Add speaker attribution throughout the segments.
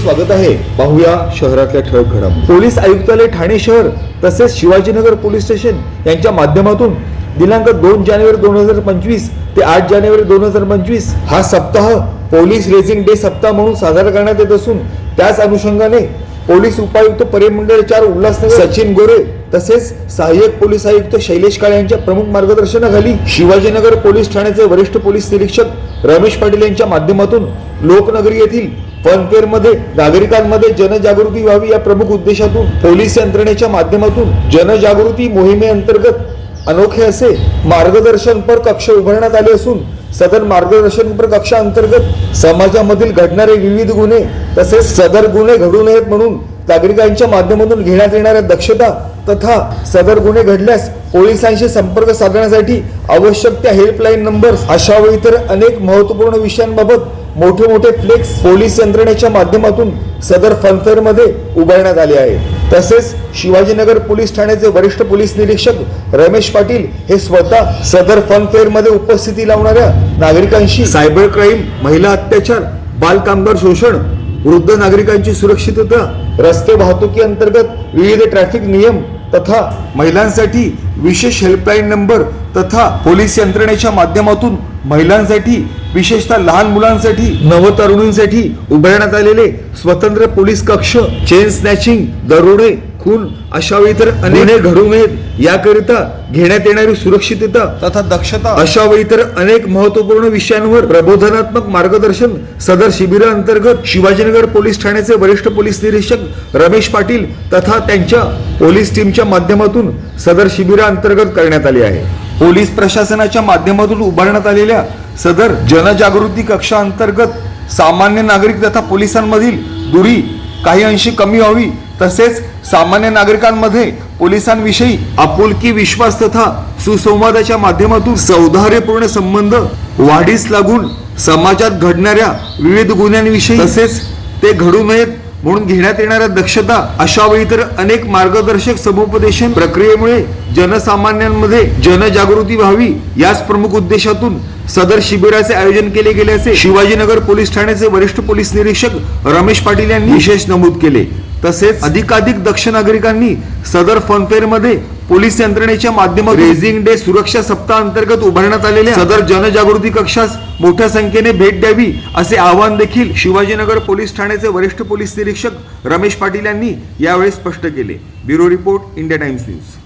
Speaker 1: स्वागत आहे. पाहूया शहरातल्या ठळक घडामोडी. पोलीस आयुक्तालय ठाणे शहर तसेच शिवाजीनगर पोलीस स्टेशन यांच्या माध्यमातून दिनांक दोन जानेवारी दोन हजार पंचवीस ते आठ जानेवारी दोन हजार पंचवीस हा सप्ताह पोलीस रेझिंग डे सप्ताह म्हणून साजरा करण्यात येत असून त्याच अनुषंगाने पोलीस उपायुक्त परिमंडळ चार उल्हासनगर सचिन गोरे तसेच सहाय्यक पोलीस आयुक्त शैलेश काळे यांच्या प्रमुख मार्गदर्शनाखाली शिवाजीनगर पोलीस ठाण्याचे वरिष्ठ पोलीस निरीक्षक रमेश पाटील यांच्या माध्यमातून लोकनगरी येथील फनफेअरमध्ये नागरिकांमध्ये जनजागृती व्हावी या प्रमुख उद्देशातून पोलीस यंत्रणेच्या माध्यमातून जनजागृती मोहिमेअंतर्गत अनोखे असे मार्गदर्शनपर कक्ष उभारण्यात आले असून सदर मार्गदर्शनपर कक्षाअंतर्गत समाजामधील घडणारे विविध गुन्हे तसेच सदर गुन्हे घडू नयेत म्हणून नागरिकांच्या माध्यमातून घेण्यात येणाऱ्या दक्षता तथा सदर गुन्हे घडल्यास पोलिसांशी संपर्क साधण्यासाठी आवश्यक त्या हेल्पलाईन नंबर अशा व इतर अनेक महत्त्वपूर्ण विषयांबाबत मोठे मोठे फ्लेक्स पोलीस यंत्रणेच्या माध्यमातून सदर फनफेअरमध्ये उभारण्यात आले आहे. तसेच शिवाजीनगर पोलीस ठाण्याचे वरिष्ठ पोलीस निरीक्षक रमेश पाटील हे स्वतः सदर फनफेअरमध्ये उपस्थिती लावणाऱ्या नागरिकांशी सायबर क्राईम महिला अत्याचार बालकामगार शोषण वृद्ध नागरिकांची सुरक्षितता रस्ते वाहतुकी अंतर्गत विविध ट्रॅफिक नियम तथा महिलांसाठी विशेष हेल्पलाईन नंबर तथा पोलीस यंत्रणेच्या माध्यमातून महिलांसाठी विशेषतः लहान मुलांसाठी नवतरुणींसाठी उभारण्यात आलेले स्वतंत्र पोलीस कक्ष चेन स्नॅचिंग दरोडे खून अशा व इतर अनेक गुन्हे घडू नयेत. याकरिता घेण्यात येणारी सुरक्षितता तथा दक्षता. अशा व इतर अनेक महत्त्वपूर्ण विषयांवर प्रबोधनात्मक मार्गदर्शन सदर शिबिराअंतर्गत शिवाजीनगर पोलीस ठाण्याचे वरिष्ठ पोलीस निरीक्षक रमेश पाटील तथा त्यांच्या पोलीस टीमच्या माध्यमातून सदर शिबिराअंतर्गत करण्यात आले आहे. पोलीस प्रशासनाच्या माध्यमातून उभारण्यात आलेल्या सदर जनजागृती कक्षा अंतर्गत सामान्य नागरिक तथा पोलिसांमधील दुरी काही अंशी कमी व्हावी तसेच सामान्य नागरिकांमध्ये पोलिसांविषयी आपुलकी विश्वास तथा सुसंवादाच्या माध्यमातून सौहार्दपूर्ण संबंध वाढीस लागून समाजात घडणाऱ्या विविध गुन्ह्यांविषयी तसेच ते घडू नयेत म्हणून घेण्यात येणाऱ्या दक्षता अशा वेळी तर अनेक मार्गदर्शक समुपदेशन प्रक्रियेमुळे जनसामान्यांमध्ये जनजागृती व्हावी याच प्रमुख उद्देशातून सदर शिबिराचे आयोजन केले गेले असे शिवाजीनगर पोलीस ठाण्याचे वरिष्ठ पोलीस निरीक्षक रमेश पाटील यांनी विशेष नमूद केले. तसेच अधिकाधिक दक्ष नागरिकांनी सदर फनफेअरमध्ये पोलीस यंत्रणेच्या माध्यमातून रेझिंग डे सुरक्षा सप्ताह अंतर्गत उभारण्यात आलेल्या सदर जनजागृती कक्षास मोठ्या संख्येने भेट द्यावी असे आवाहन देखील शिवाजीनगर पोलीस ठाण्याचे वरिष्ठ पोलीस निरीक्षक रमेश पाटील यांनी यावेळी स्पष्ट केले. Bureau report India Times news.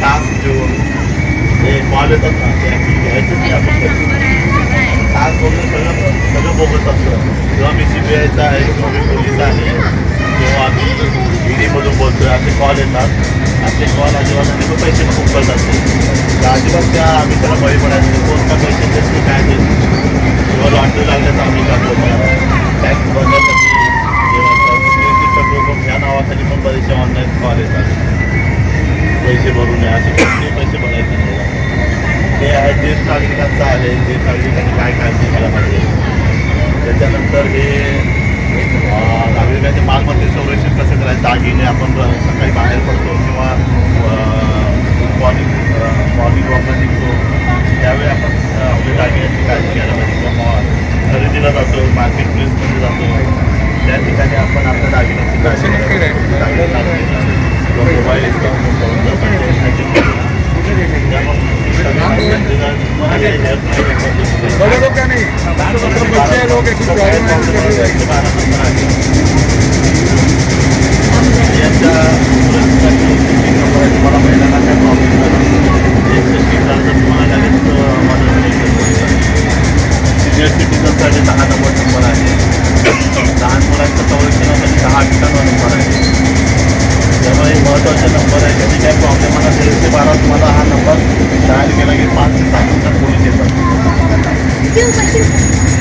Speaker 2: Task घेऊन हे कॉल बोगस असतं किंवा मी सी बी आयचा आहे किंवा मी पोलीस आहे किंवा आम्ही ईडीमधून बोलतो आहे असे कॉल येतात. असे कॉल अजिबात आणि मग पैसे खूप करतात तर अजिबात त्या आम्ही त्याला बळी पडायचं नाही. कोण काय पैसे देत नाही काय देत किंवा लॉटरी लागल्याचं आम्ही करतो टॅक्स भरण्यासाठी किंवा ह्या नावाखाली पण बरेचसे ऑनलाईन कॉल येतात. पैसे भरून या असे कोणते पैसे भरायचे नाही. ते आहे ज्येष्ठ नागरिकांचं आहे ज्येष्ठ नागरिकांनी काय काळजी घ्यायला पाहिजे. त्याच्यानंतर हे नागरिकांचे मालमत्ते संरक्षण कसं करायचं दागिने आपण सकाळी बाहेर पडतो किंवा मॉर्निंग मॉर्निंग वॉकला निघतो. त्यावेळी आपण आपल्या दागिन्याची काळजी घ्यायला पाहिजे. किंवा खरेदीला जातो मार्केट प्लेसमध्ये जातो. त्या ठिकाणी आपण आपल्या दागिन्याची काळजी घ्यायला मोबाईल. सगळ्या आणि helpline यांच्या सुरक्षेसाठी मला महिलांना काय 八三三那零零接八八八八六块